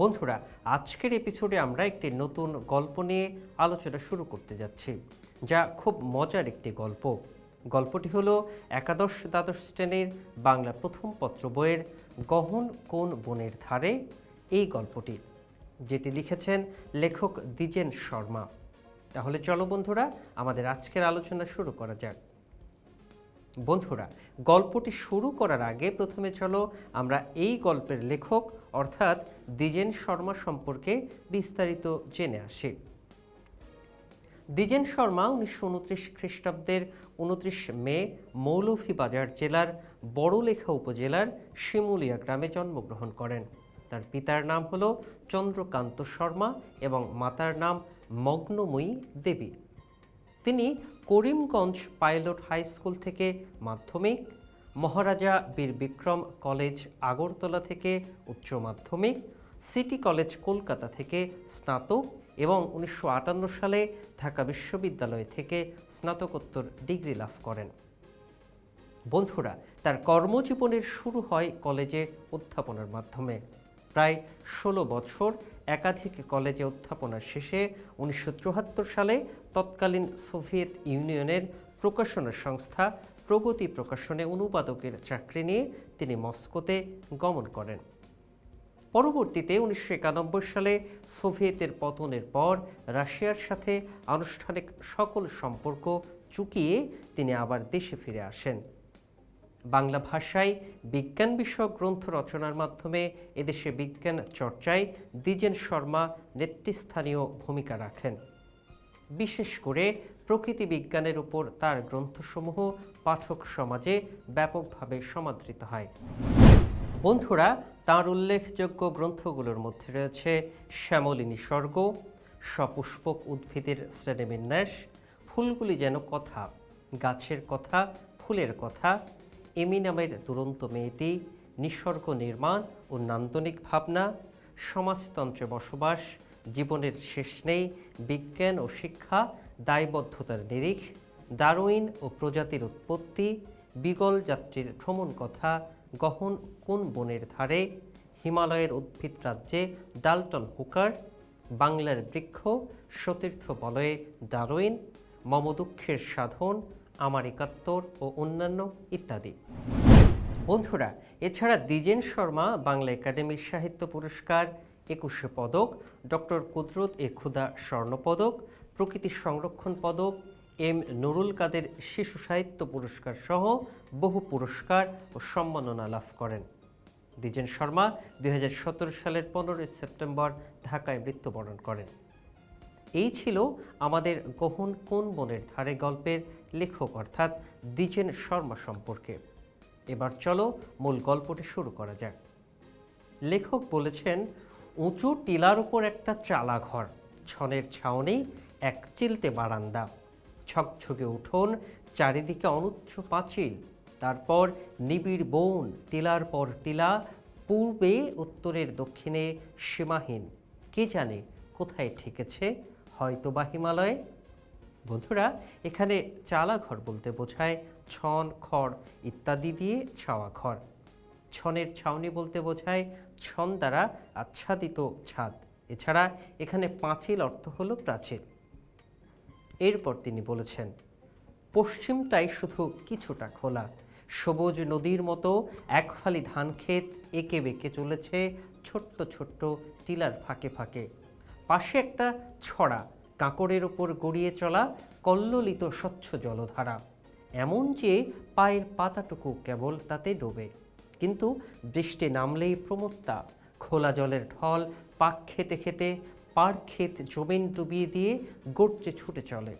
বন্ধুরা, আজকের এপিসোডে আমরা একটি নতুন গল্প নিয়ে আলোচনা শুরু করতে যাচ্ছি, যা খুব মজার একটি গল্প। গল্পটি হলো একাদশ দ্বাদশ শ্রেণির বাংলা প্রথম পত্র বইয়ের গহন কোন বনের ধারে? এই গল্পটি, যেটি লিখেছেন লেখক দ্বিজেন শর্মা। তাহলে চলো বন্ধুরা, আমাদের আজকের আলোচনা শুরু করা যাক। বন্ধুরা, গল্পটি শুরু করার আগে প্রথমে চলো আমরা এই গল্পের লেখক, অর্থাৎ দ্বিজেন শর্মা সম্পর্কে বিস্তারিত জেনে আসি। দ্বিজেন শর্মা উনিশশো উনত্রিশ খ্রিস্টাব্দের উনত্রিশ মে মৌলভীবাজার জেলার বড়লেখা উপজেলার শিমুলিয়া গ্রামে জন্মগ্রহণ করেন। তার পিতার নাম হল চন্দ্রকান্ত শর্মা এবং মাতার নাম মগ্নময়ী দেবী। তিনি করিমগঞ্জ পাইলট হাই স্কুল থেকে মাধ্যমিক, মহারাজা বীর বিক্রম কলেজ আগরতলা থেকে উচ্চ মাধ্যমিক, সিটি কলেজ কলকাতা থেকে স্নাতক এবং উনিশশো আটান্ন সালে ঢাকা বিশ্ববিদ্যালয় থেকে স্নাতকোত্তর ডিগ্রি লাভ করেন। বন্ধুরা, তার কর্মজীবনের শুরু হয় কলেজে অধ্যাপনার মাধ্যমে। প্রায় ষোলো বছর একাধিক কলেজে অধ্যাপনার শেষে উনিশশো সালে তৎকালীন সোভিয়েত ইউনিয়নের প্রকাশনা সংস্থা প্রগতি প্রকাশনে অনুবাদকের চাকরি নিয়ে তিনি মস্কোতে গমন করেন। পরবর্তীতে উনিশশো একানব্বই সালে সোভিয়েতের পতনের পর রাশিয়ার সাথে আনুষ্ঠানিক সকল সম্পর্ক চুকিয়ে তিনি আবার দেশে ফিরে আসেন। বাংলা ভাষায় বিজ্ঞান বিষয়ক গ্রন্থ রচনার মাধ্যমে এদেশে বিজ্ঞান চর্চায় দ্বিজেন শর্মা নেতৃস্থানীয় ভূমিকা রাখেন। বিশেষ করে প্রকৃতি বিজ্ঞানের উপর তার গ্রন্থসমূহ পাঠক সমাজে ব্যাপকভাবে সমাদৃত হয়। বন্ধুরা, তার উল্লেখযোগ্য গ্রন্থগুলোর মধ্যে রয়েছে শ্যামলিনী স্বর্গ, সপুষ্পক উদ্ভিদের শ্রেণীবিন্যাস, ফুলগুলি যেন কথা, গাছের কথা, ফুলের কথা এমি নামের দুরন্ত মেয়েটি নিসর্গ নির্মাণ ও নান্দনিক ভাবনা, সমাজতন্ত্রে বসবাস, জীবনের শেষ নেই, বিজ্ঞান ও শিক্ষা, দায়বদ্ধতার নিরিখ ডারউইন ও প্রজাতির উৎপত্তি, বিগল যাত্রীর ভ্রমণ কথা, গহন কোন বনের ধারে, হিমালয়ের উদ্ভিদ রাজ্যে ডালটন হুকার, বাংলার বৃক্ষ, সতীর্থ বলয়ে ডারউইন মম দুঃখের সাধন আমার একাত্তর ও অন্যান্য ইত্যাদি। বন্ধুরা, এছাড়া দ্বিজেন শর্মা, বাংলা একাডেমির সাহিত্য পুরস্কার, একুশে পদক, ডক্টর কুদরত এ ক্ষুদা স্বর্ণপদক প্রকৃতি সংরক্ষণ পদক, এম নুরুল কাদের শিশু সাহিত্য পুরস্কার সহ বহু পুরস্কার ও সম্মাননা লাভ করেন। দ্বিজেন শর্মা দু হাজার সতেরো সালের পনেরোই সেপ্টেম্বর ঢাকায় মৃত্যুবরণ করেন। এই ছিল আমাদের গহন কোন বনের ধারে গল্পের লেখক, অর্থাৎ দ্বিজেন শর্মা সম্পর্কে। এবার চলো মূল গল্পটি শুরু করা যাক। লেখক বলেছেন, উঁচু টিলার উপর একটা চালা ঘর ছনের ছাউনি, এক চিলতে বারান্দা। ছকছকে উঠোন, চারিদিকে অনুচ্চ পাঁচিল। তারপর নিবিড় বন, টিলার পর টিলা, পূর্বে, উত্তরের দক্ষিণে সীমাহীন। কে জানে কোথায় ঠেকেছে? হয়তো বা হিমালয়ে। বন্ধুরা, এখানে চালা ঘর বলতে বোঝায় ছন, খড় ইত্যাদি দিয়ে ছাওয়া ঘর। ছনের ছাউনি বলতে বোঝায় ছন দ্বারা আচ্ছাদিত ছাদ। এছাড়া এখানে পাঁচিল অর্থ হলো প্রাচীর। এরপর তিনি বলেছেন, পশ্চিমটাই শুধু কিছুটা খোলা। সবুজ নদীর মতো এক ফালি ধান ক্ষেত এঁকে বেঁকে চলেছে ছোট্ট ছোট্ট টিলার ফাঁকে ফাঁকে। পাশে একটা ছড়া কাঁকড়ের ওপর গড়িয়ে চলা কল্লোলিত স্বচ্ছ জলধারা। এমন যে পায়ের পাতাটুকু কেবল তাতে ডোবে। কিন্তু বৃষ্টি নামলেই প্রমত্তা, খোলা জলের ঢল, পাক খেতে খেতে পার ক্ষেত জমিন ডুবিয়ে দিয়ে গড়চে ছুটে চলে।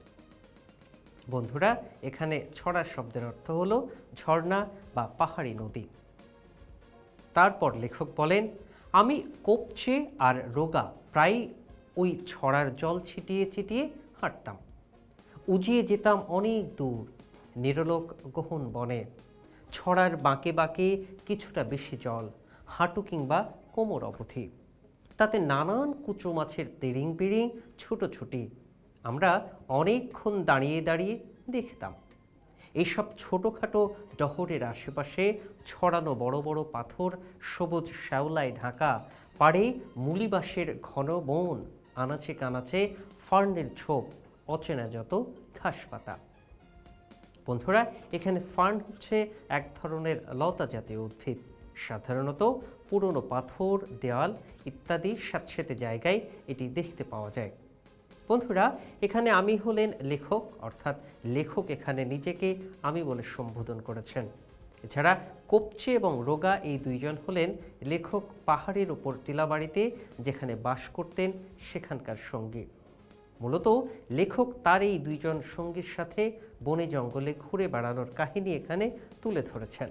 বন্ধুরা, এখানে ছড়ার শব্দের অর্থ হলো ঝর্ণা বা পাহাড়ি নদী। তারপর লেখক বলেন, আমি কোপচে আর রোগা প্রায় ওই ছড়ার জল ছিটিয়ে ছিটিয়ে হাঁটতাম। উজিয়ে যেতাম অনেক দূর, নিরলোক গহন বনে। ছড়ার বাঁকে বাঁকে কিছুটা বেশি জল, হাঁটু কিংবা কোমর অবধি। তাতে নানান কুচো মাছের তেড়িং বিড়িং ছুটোছুটি আমরা অনেকক্ষণ দাঁড়িয়ে দাঁড়িয়ে দেখতাম। এইসব ছোটোখাটো ডহরের আশেপাশে ছড়ানো বড় বড় পাথর, সবুজ শ্যাওলায় ঢাকা, পাড়ে মুলিবাসের ঘন বন। আনাচে কানাচে ফার্নের ছোপ, অচেনা যত ঘাস পাতা। বন্ধুরা, এখানে ফার্ন হচ্ছে এক ধরনের লতা জাতীয় উদ্ভিদ। সাধারণত পুরনো পাথর দেওয়াল ইত্যাদি স্যাঁতস্যাঁতে জায়গায় এটি দেখতে পাওয়া যায়। বন্ধুরা, এখানে আমি হলেন লেখক, অর্থাৎ লেখক এখানে নিজেকে আমি বলে সম্বোধন করেছেন। এছাড়া কোপচে এবং রোগা এই দুইজন হলেন লেখক পাহাড়ের ওপর টিলাবাড়িতে যেখানে বাস করতেন সেখানকার সঙ্গী। মূলত লেখক তার এই দুইজন সঙ্গীর সাথে বনে জঙ্গলে ঘুরে বেড়ানোর কাহিনী এখানে তুলে ধরেছেন।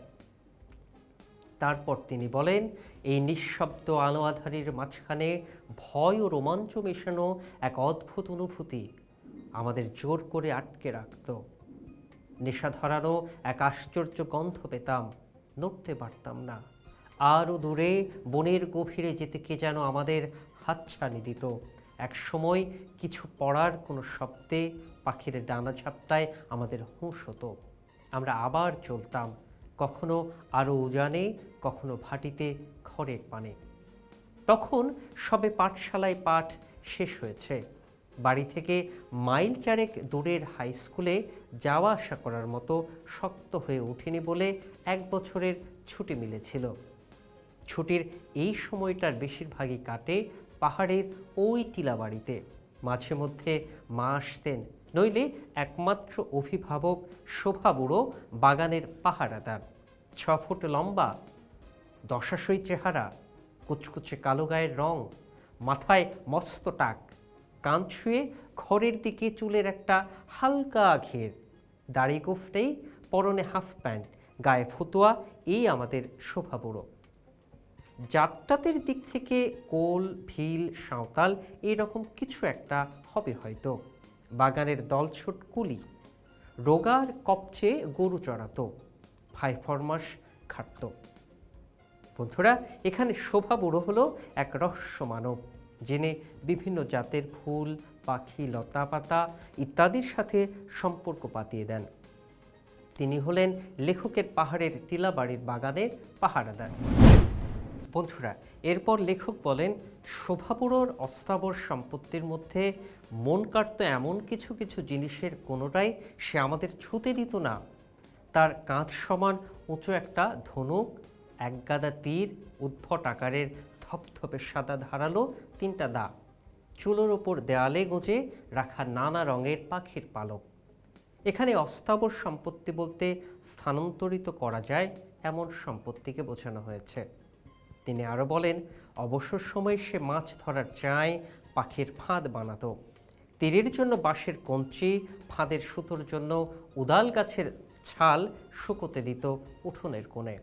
তারপর তিনি বলেন, এই নিঃশব্দ আলো আধারের মাঝখানে ভয় ও রোমাঞ্চ মেশানো এক অদ্ভুত অনুভূতি আমাদের জোর করে আটকে রাখত। নেশা ধরানো এক আশ্চর্য গন্ধ পেতাম, নড়তে পারতাম না। আরও দূরে বনের গভীরে যেতে কে যেন আমাদের হাতছানি দিত। এক সময় কিছু পড়ার কোনো শব্দে পাখির ডানা ঝাপটায় আমাদের হুঁশ হতো। আমরা আবার চলতাম, কখনো আরও উজানে, কখনো ভাটিতে খড়ের পানে। তখন সবে পাঠশালায় পাঠ শেষ হয়েছে। বাড়ি থেকে মাইল চারেক দূরের হাই স্কুলে যাওয়া আসা করার মতো শক্ত হয়ে ওঠেনি বলে এক বছরের ছুটি মিলেছিল। ছুটির এই সময়টার বেশিরভাগই কাটে পাহাড়ের ওই টিলা বাড়িতে মাঝে মধ্যে মা আসতেন, নইলে একমাত্র অভিভাবক শোভা বুড়ো বাগানের পাহারাদার। ছ ফুট লম্বা, দশাশই চেহারা, কুচকুচে কালো গায়ের রং, মাথায় মস্ত টাক কান ছুঁয়ে ঘরের দিকে চুলের একটা হালকা ঘের, দাড়ি গোফটেই পরনে হাফ প্যান্ট, গায়ে ফতুয়া, এই আমাদের শোভা বুড়ো। যাত্রাতের দিক থেকে কোল, ভিল, সাঁওতাল এরকম কিছু একটা হবে হয়তো। বাগানের দলছুট কুলি, রোগার কপচে গরু চড়াতো, ভাই ফরমাস খাটত। বন্ধুরা, এখানে শোভা বুড়ো হলো এক রহস্য মানব যিনি বিভিন্ন জাতের ফুল, পাখি লতা পাতা ইত্যাদির সাথে সম্পর্ক পাতিয়ে দেন। তিনি হলেন লেখকের পাহাড়ের টিলাবাড়ির বাগানের পাহারাদার। বন্ধুরা, এরপর লেখক বলেন, শোভাপুরোর অস্থাবর সম্পত্তির মধ্যে মন কাটত এমন কিছু কিছু জিনিসের কোনোটাই সে আমাদের ছুতে দিত না। তার কাঁধ সমান উঁচু একটা ধনুক একগাদা তীর, উদ্ভট আকারের ধপধপে সাদা ধারালো তিনটা দা। চুলোর ওপর দেয়ালে গোজে রাখা নানা রঙের পাখির পালক। এখানে অস্থাবর সম্পত্তি বলতে স্থানান্তরিত করা যায় এমন সম্পত্তিকে বোঝানো হয়েছে। তিনি আরও বলেন, অবসর সময় সে মাছ ধরার চায় পাখির ফাঁদ বানাতো। তীরের জন্য বাঁশের কঞ্চি, ফাঁদের সুতোর জন্য উদাল গাছের ছাল শুকোতে দিত উঠোনের কোণে।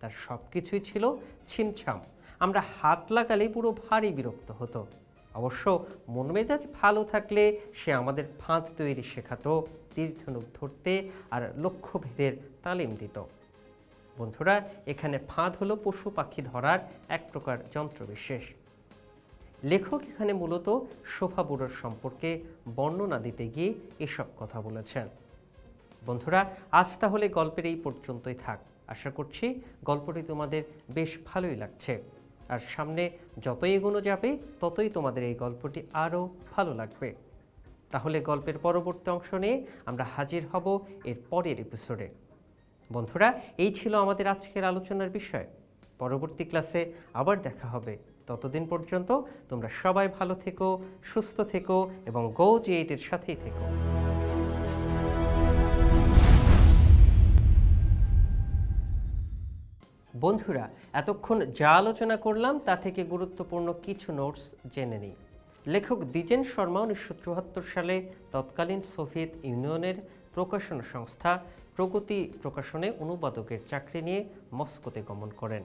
তার সব কিছুই ছিল ছিমছাম। আমরা হাত লাগালে পুরো ভারী বিরক্ত হতো। অবশ্য মন মেজাজ ভালো থাকলে সে আমাদের ফাঁদ তৈরি শেখাতো তীর্থনুক ধরতে আর লক্ষ্যভেদের তালিম দিত। বন্ধুরা, এখানে ফাঁদ হলো পশু পাখি ধরার এক প্রকার যন্ত্রবিশেষ। লেখক এখানে মূলত শোভা বুড়োর সম্পর্কে বর্ণনা দিতে গিয়ে এসব কথা বলেছেন। বন্ধুরা, আজ তাহলে গল্পের এই পর্যন্তই থাক। আশা করছি গল্পটি তোমাদের বেশ ভালোই লাগছে। আর সামনে যতই এগোনো যাবে, ততই তোমাদের এই গল্পটি আরও ভালো লাগবে। তাহলে গল্পের পরবর্তী অংশ নিয়ে আমরা হাজির হব এর পরের এপিসোডে বন্ধুরা, এই ছিল আমাদের আজকের আলোচনার বিষয়। পরবর্তী ক্লাসে আবার দেখা হবে। ততদিন পর্যন্ত তোমরা সবাই ভালো থেকো, সুস্থ থেকো এবং গো জি এইটের সাথেই থেকো। বন্ধুরা, এতক্ষণ যা আলোচনা করলাম তা থেকে গুরুত্বপূর্ণ কিছু নোটস জেনে নিই। লেখক দ্বিজেন শর্মা উনিশশো চুয়াত্তর সালে তৎকালীন সোভিয়েত ইউনিয়নের প্রকাশনা সংস্থা প্রগতি প্রকাশনে অনুবাদকের চাকরি নিয়ে মস্কোতে গমন করেন।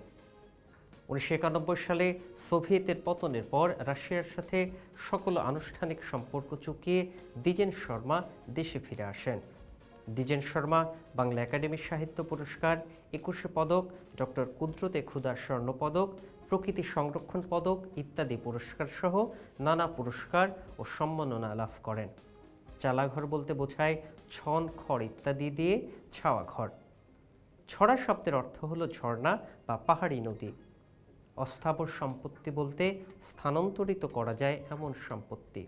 উনিশশো একানব্বই সালে সোভিয়েতের পতনের পর রাশিয়ার সাথে সকল আনুষ্ঠানিক সম্পর্ক চুকিয়ে দ্বিজেন শর্মা দেশে ফিরে আসেন। দ্বিজেন শর্মা, বাংলা একাডেমি সাহিত্য পুরস্কার, একুশে পদক, ডক্টর কুদরতে ক্ষুদা স্বর্ণ পদক, প্রকৃতি সংরক্ষণ পদক ইত্যাদি পুরস্কার সহ নানা পুরস্কার ও সম্মাননা লাভ করেন। চালাঘর বলতে বোঝায় ছন, খড় ইত্যাদি দিয়ে ছাওয়া ঘর। ছড়া শব্দের অর্থ হলো ঝর্ণা বা পাহাড়ি নদী। অস্থাবর সম্পত্তি বলতে স্থানান্তরিত করা যায় এমন সম্পত্তি।